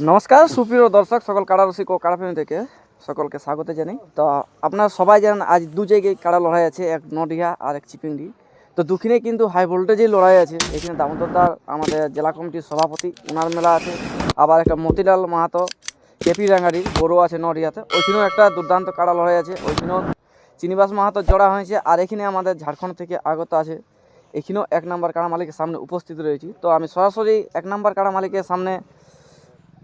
নমস্কার, সুপ্রিয় দর্শক, সকল কাড়া রসিক ও কাড়া প্রেমী থেকে সকলকে স্বাগত জানাই। তো আপনারা সবাই জানেন, আজ দু জায়গায় কাড়া লড়াই আছে, এক নডিহা আর এক চিপিংডি। তো দুখিনে কিন্তু হাই ভোল্টেজেই লড়াই আছে। এখানে দামোদরদার আমাদের জেলা কমিটির সভাপতি ওনার মেলা আছে। আবার একটা মতিলাল মাহাতো কেপি রাঙ্গারি বড়ো আছে নডিহাতে ওইখানেও একটা দুর্দান্ত কাড়া লড়াই আছে। ওইখানেও চিনিবাস মাহাতো জড়া হয়েছে। আর এখানে আমাদের ঝাড়খণ্ড থেকে আগত আছে। এখানেও এক নম্বর কাড়া মালিকের সামনে উপস্থিত রয়েছি। তো আমি সরাসরি এক নম্বর কাড়া মালিকের সামনে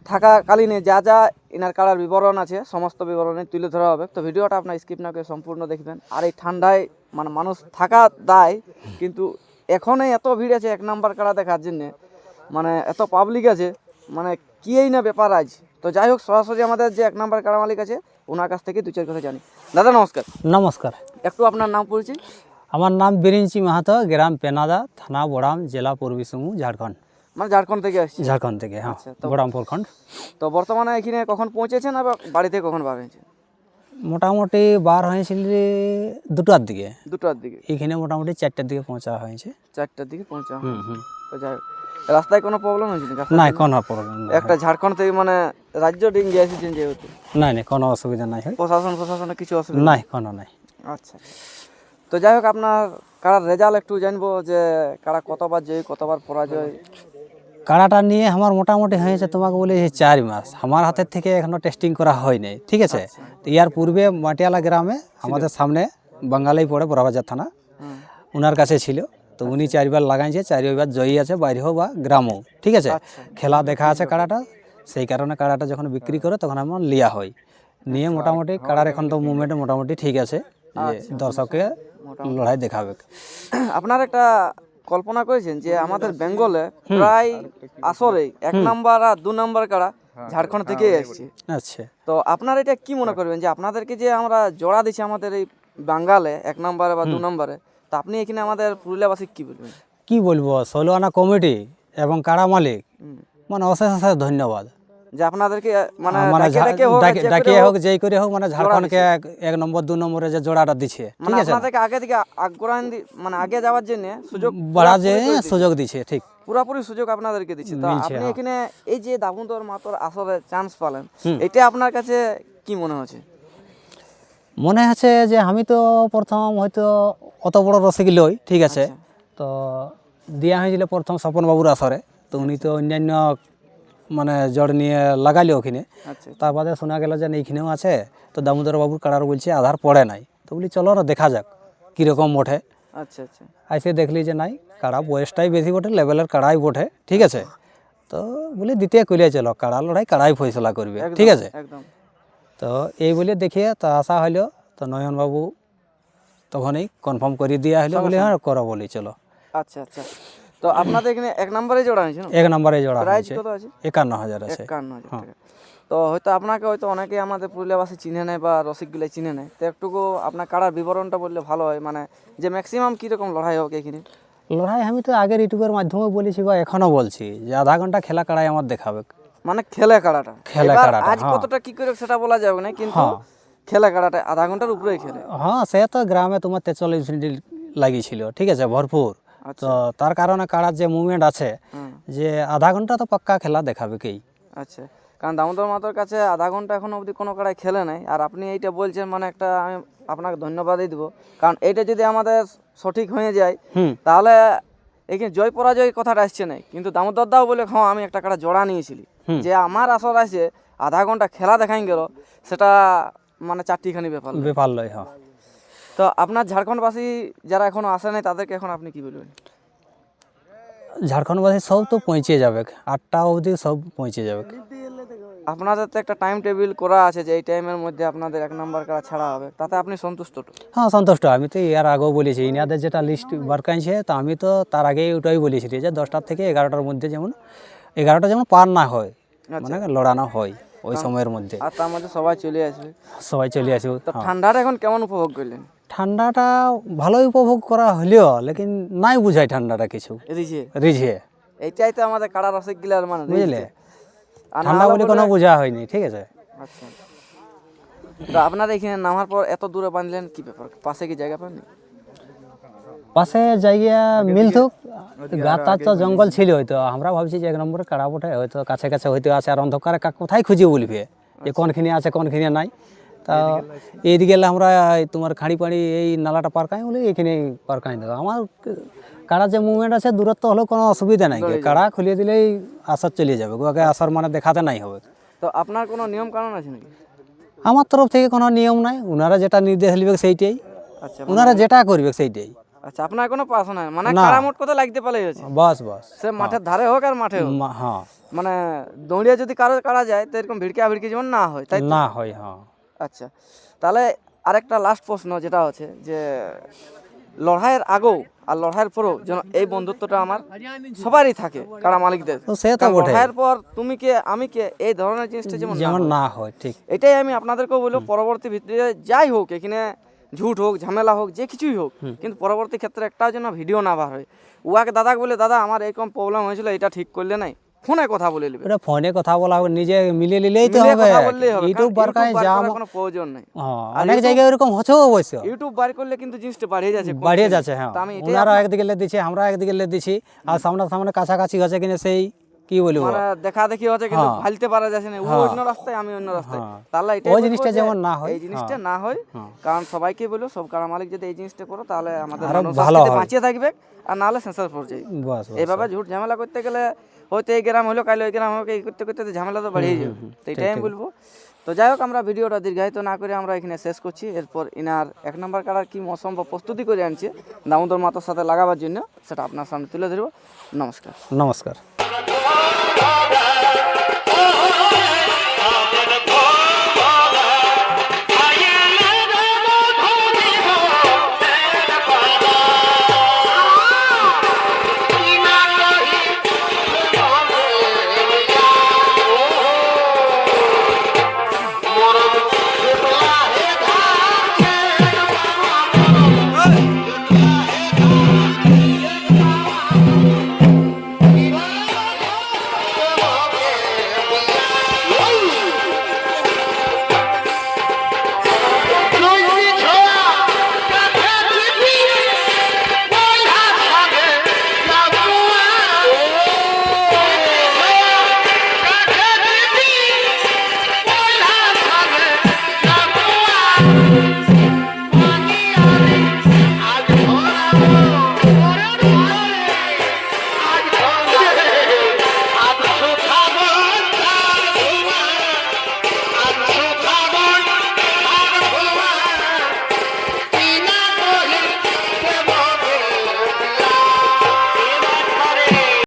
থাকাকালীনে যা যা এনার কালার বিবরণ আছে সমস্ত বিবরণে তুলে ধরা হবে। তো ভিডিওটা আপনার স্কিপ না করে সম্পূর্ণ দেখবেন। আর এই ঠান্ডায় মানে মানুষ থাকা দায় কিন্তু এখনই এত ভিড় আছে এক নাম্বার কাড়া দেখার জন্য। মানে এত পাবলিক আছে মানে কিই না ব্যাপার আজ? তো যাই হোক সরাসরি আমাদের যে এক নাম্বার কাড়া মালিক আছে ওনার কাছ থেকে দু চার কথা জানি। দাদা নমস্কার। নমস্কার। একটু আপনার নাম পরিচয়? আমার নাম বিরিঞ্চি মাহাতো গ্রাম পেনাদা থানা বড়াম জেলা পূর্বী ঝাড়খণ্ড। মানে ঝাড়খণ্ড থেকে আসছি? ঝাড়খণ্ড থেকে হ্যাঁ আচ্ছা, তো- বড়াম প্রখণ্ড তো বর্তমানে এখানে কখন পৌঁছেছেন আবার বাড়িতে কখন বার হয়েছে মোটামুটি বার হয়েছিল দুটার দিকে। দুটোর দিকে। এখানে মোটামুটি চারটার দিকে পৌঁছা হয়েছে। চারটার দিকে পৌঁছা হুম হুম। রাস্তায় কোনো প্রবলেম হয়েছে নাকি নাই কোনো প্রবলেম একটা ঝাড়খণ্ড থেকে মানে রাজ্য ডিঙ্গে এসেছেন যেহেতু। নাই নাই কোনো অসুবিধা নাই প্রশাসন প্রশাসনে কিছু অসুবিধা? নাই কোনো নাই। আচ্ছা। তো যাই হোক আপনার কারার রেজাল্ট একটু জানব যে কারা কতবার জয়ী কতবার পরাজয়? কাড়াটা নিয়ে আমার মোটামুটি হয়েছে তোমাকে বলে যে চার মাস। আমার হাতের থেকে এখনও টেস্টিং করা হয়নি ঠিক আছে? তো ইয়ার পূর্বে মাটিয়ালা গ্রামে আমাদের সামনে বাঙালি পড়ে বড়বাজার থানা। ওনার কাছে ছিল। তো উনি চারবার লাগাইছে চারবার জয়ী আছে বাইরেও বা গ্রামও ঠিক আছে? আচ্ছা। খেলা দেখা আছে কাড়াটা সেই কারণে কাড়াটা যখন বিক্রি করে তখন আমার লিয়া হয়। নিয়ে মোটামুটি কাড়ার এখন তো মুভমেন্ট মোটামুটি ঠিক আছে। দর্শককে লড়াই দেখাবে। আপনার একটা কল্পনা করেছেন যে আমাদের বেঙ্গলে প্রায় আসরে এক নাম্বার আর দু নাম্বার কারা ঝাড়খণ্ড থেকে এসছে। আচ্ছা। তো আপনারা এটা কি মনে করবেন যে আপনাদেরকে যে আমরা জোড়া দিচ্ছি আমাদের এই বাঙ্গালে এক নাম্বারে বা দু নম্বরে তো আপনি এখানে আমাদের পুরুলিয়াবাসী কি বলবেন? কি বলব? ষোলো আনা কমিটি এবং কারা মালিক। মানে অশেষ অশেষ ধন্যবাদ। যে আপনাদেরকে মানে মানে ডাকিয়ে হোক, যেই করে হোক মানে ঝাড়খণ্ডকে এক- এক নম্বর দু নম্বরে যে জোড়াটা দিচ্ছে মানে ঠিক আছে? আপনাদেরকে আগে থেকে আগ্রহ মানে আগে যাওয়ার জন্য সুযোগ বাড়া যে। সুযোগ দিচ্ছে ঠিক। পুরোপুরি সুযোগ আপনাদেরকে দিচ্ছে তো আপনি হ্যাঁ। এখানে এই যে দামোদর মাতর আসলে চান্স পালেন এটা আপনার কাছে কি মনে হচ্ছে? মনে আছে যে আমি তো প্রথম হয়তো অত বড় রসিক লই ঠিক আছে? তো দেওয়া হয়েছিল প্রথম স্বপন বাবুর আসরে। তো উনি তো অন্যান্য মানে জড় নিয়ে লাগাইলো ওখানে। আচ্ছা তার বাদে শোনা গেল যে এইখানেও আছে তো দামোদর বাবুর কাড়ার বলছে আধার পড়ে নাই। তো বলি চলো না দেখা যাক কীরকম ওঠে। আচ্ছা আচ্ছা। আইসে দেখলি যে নাই কাড়া বয়সটাই বেশি বটে লেভেলের কাড়াই বটে ঠিক আছে? তো বলি দ্বিতীয় কইলে চলো কাড়া লড়াই কাড়াই ফয়সলা করবে ঠিক আছে? তো এই বলে দেখিয়ে তো আশা হইল তো নয়নবাবু তখনই কনফার্ম করে দেওয়া হলো বলে হ্যাঁ করো বলি চলো। আচ্ছা আচ্ছা। তো আপনাদের এখানে এক নম্বরে জোড়া হয়েছে এক নম্বরে জোড়া প্রাইস কত আছে? একান্ন হাজার আছে। একান্ন হাজার টাকা। তো হয়তো আপনাকে হয়তো অনেকে আমাদের পুরুলিয়াবাসী চিনে নেয় বা রসিকগুলো চিনে নেয়। তো একটুকু আপনার কাড়ার বিবরণটা বললে ভালো হয়। মানে যে ম্যাক্সিমাম কীরকম লড়াই হোক এখানে? লড়াই আমি তো আগের ইউটিউবের মাধ্যমে বলেছি বা এখনও বলছি যে আধা ঘণ্টা খেলা কাড়াই আমার দেখাবে। মানে খেলে কাড়াটা। খেলে কাড়াটা, আজ হ্যাঁ। কতটা কি করে সেটা বলা যাবে না কিন্তু হ্যাঁ। খেলে কাড়াটা আধা ঘণ্টার উপরেই খেলে। হ্যাঁ সে তো গ্রামে তোমার তেচল্লিশ মিনিট লাগিয়েছিল। ঠিক আছে ভরপুর। তো তার কারণে কাড়ার যে মুভমেন্ট আছে যে আধা ঘণ্টা তো পাক্কা খেলা দেখাবে কেই আচ্ছা। কারণ দামোদর মাতার কাছে আধা ঘণ্টা এখনও অবধি কোনো কাড়াই খেলে নাই। আর আপনি এইটা বলছেন মানে একটা আমি আপনাকে ধন্যবাদই দেবো। কারণ এইটা যদি আমাদের সঠিক হয়ে যায় তাহলে এখানে জয় পরাজয় কথাটা আসছে না। কিন্তু দামোদর দাও বলে হ্যাঁ আমি একটা কাটা জোড়া নিয়েছিলি। যে আমার আসর আছে আধা ঘণ্টা খেলা দেখাই গেল সেটা মানে চারটিখানি ব্যাপার ব্যাপার লয় হ্যাঁ। তো আপনার ঝাড়খণ্ডবাসী যারা এখনও আসে নাই তাদেরকে এখন আপনি কি বলবেন? ঝাড়খণ্ডবাসী সব তো পৌঁছে যাবে। আটটা অবধি সব পৌঁছে যাবে। আপনাদের তো একটা টাইম টেবিল করা আছে যে এই টাইমের মধ্যে আপনাদের এক নাম্বার কারা ছাড়া হবে। তাতে আপনি সন্তুষ্ট তো? হ্যাঁ সন্তুষ্ট। আমি তো এর আগেও বলেছি ইনাদের যেটা লিস্ট বারকাইছে তো আমি তো তার আগেই ওটাই বলেছি যে দশটার থেকে এগারোটার মধ্যে যেমন এগারোটা যেমন পার না হয় মানে লড়ানো হয় ওই সময়ের মধ্যে। আর তার মধ্যে সবাই চলে আসবে। সবাই চলে আসবে। তো ঠান্ডাটা এখন কেমন উপভোগ করলেন? ঠান্ডাটা ভালোই উপভোগ করা হলেও লেকিন নাই বুঝায় ঠান্ডাটা কিছু। রিঝে রিঝে এইটাই তো আমাদের কাড়া রসিক গিলার মানে বুঝলে? ঠান্ডা বলে কোনো বোঝা হয়নি ঠিক আছে? আচ্ছা। তো আপনারা এখানে নামার পর এত দূরে বাঁধলেন কি ব্যাপার? পাশে কি জায়গা পাননি? পাশে জায়গা মিলতুক টাছ তো জঙ্গল ছিল হয়তো। আমরা ভাবছি যে এক নম্বরে কাড়া বটে হয়তো কাছে কাছে হয়তো আছে আর অন্ধকারে কোথায় খুঁজে বলবে? যে কোনখানে আছে কোনখানে নাই। তা এইদিকে আমরা তোমার খাঁড়ি পাড়ি এই নালাটা পারকাই বলে এখানে পারকাই দেবো আমার কাড়া যে মুভমেন্ট আছে দূরত্ব হলেও কোনো অসুবিধা নাই। কাড়া খুলিয়ে দিলেই আসার চলে যাবে। ওকে আসার মানে দেখাতে নাই হবে। তো আপনার কোনো নিয়ম কানুন আছে নাকি? আমার তরফ থেকে কোনো নিয়ম নাই। ওনারা যেটা নির্দেশ নেবে সেইটাই। আচ্ছা ওনারা যেটা করবে সেইটাই। আচ্ছা আপনার কোনো পাশা নাই? মানে কাড়া মোট কথা লাগতে পারলেই হয়েছে বাস বাস। সে মাঠের ধারে হোক আর মাঠে হোক। হ্যাঁ। মানে দৌড়িয়া যদি কারও কাড়া যায় তো এরকম ভিড়কা ভিড়কি যেমন না হয় তাই না হয় হ্যাঁ। আচ্ছা। তাহলে আরেকটা লাস্ট প্রশ্ন যেটা হচ্ছে যে লড়াইয়ের আগেও আর লড়াইয়ের পরেও যেন এই বন্ধুত্বটা আমার সবারই থাকে কারা মালিকদের। সে তো লড়াইয়ের পর তুমি কে আমি কে এই ধরনের জিনিসটা যেমন না যেমন হয়। না হয় ঠিক। এটাই আমি আপনাদেরকেও বলব পরবর্তী ভিত্তিতে যাই হোক এখানে ঝুট হোক ঝামেলা হোক যে কিছুই হোক কিন্তু পরবর্তী ক্ষেত্রে একটাও যেন ভিডিও না বার হয়। উহাকে দাদাকে বলে দাদা আমার এরকম প্রবলেম হয়েছিল এটা ঠিক করলে নাই। ফোনে কথা বলে নেবে। এটা ফোনে কথা বলা হবে নিজে মিলে নিলেই তো হবে। ইউটিউব বার করে যা কোনো প্রয়োজন নাই। অনেক জায়গায় এরকম হচ্ছে অবশ্য। ইউটিউব বার করলে কিন্তু জিনিসটা বাড়িয়ে যাচ্ছে বাড়িয়ে যাচ্ছে হ্যাঁ। ওনারা একদিকে লে দিচ্ছে আমরা একদিকে লে দিচ্ছি আর সামনে সামনে কাছাকাছি হচ্ছে কিনা সেই কি বলব? মানে দেখা দেখি হচ্ছে কিন্তু হ্যাঁ। ফালতে পারা যাচ্ছে না ও অন্য রাস্তায় আমি অন্য রাস্তায়। হ্যাঁ। তাহলে এটাই ওই জিনিসটা যেমন না হয়, এই জিনিসটা হ্যাঁ। না হয় হ্যাঁ। কারণ সবাইকে বলো সব কারা মালিক যদি এই জিনিসটা করো তাহলে আমাদের ভালো বাঁচিয়ে থাকবে আর নাহলে বাস বাস এইভাবে ঝুট ঝামেলা করতে গেলে হয়তো এই গ্রাম হলো কাল ওই গ্রাম হোক এই করতে করতে ঝামেলা তো বাড়িয়ে যাবে। তো এটাই আমি বলব। তো যাই হোক আমরা ভিডিওটা দীর্ঘায়িত না করে আমরা এখানে শেষ করছি। এরপর ইনার এক নম্বর কাটার কি মৌসুম বা প্রস্তুতি করে আনছে দামোদর মাতার সাথে লাগাবার জন্য সেটা আপনার সামনে তুলে ধরবো। নমস্কার। নমস্কার।